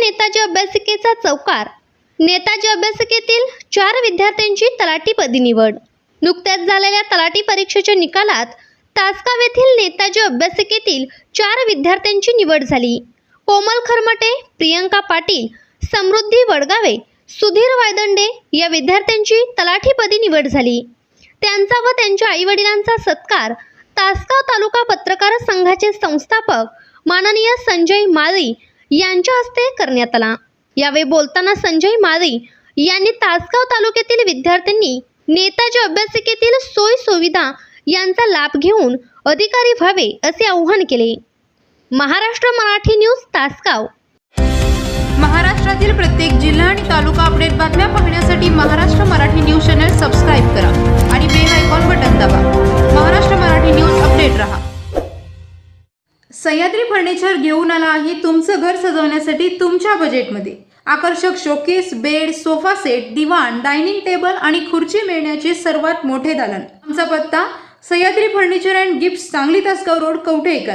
नेताजी अभ्यासिकेचा चौकार. नेताजी अभ्यासिकेतील चार विद्यार्थ्यांची तलाठीपदी निवड. नुकत्याच झालेल्या तलाठी परीक्षेच्या निकालात तासगाव येथील नेताजी अभ्यासिकेतील चार विद्यार्थ्यांची निवड झाली. कोमल खरमटे प्रियंका पाटील समृद्धी वडगावे सुधीर वायदंडे या विद्यार्थ्यांची तलाठीपदी निवड झाली. त्यांचा व त्यांच्या आईवडिलांचा सत्कार तासगाव तालुका पत्रकार संघाचे संस्थापक माननीय संजय माळी यांच्या हस्ते करण्यात आला. यावेळी बोलताना संजय माळी यांनी तासगाव तालुक्यातील विद्यार्थ्यांनी नेताजी अभ्यासिकेतील सोयी सुविधा यांचा लाभ घेऊन अधिकारी व्हावे असे आवाहन केले. महाराष्ट्र मराठी न्यूज तासगाव. महाराष्ट्रातील प्रत्येक जिल्हा आणि तालुका अपडेट बातम्या पाहण्यासाठी Maharashtra Marathi news channel subscribe Sahyadri furniture घेऊन आला आहे तुमचं घर सजवण्यासाठी तुमच्या बजेटमध्ये आकर्षक शोकेस बेड सोफा सेट दिवाण डायनिंग टेबल आणि खुर्ची मिळण्याचे सर्वात मोठे दालन. आमचा पत्ता Sahyadri furniture and gift Sangli Tasgaon road Kavthekar.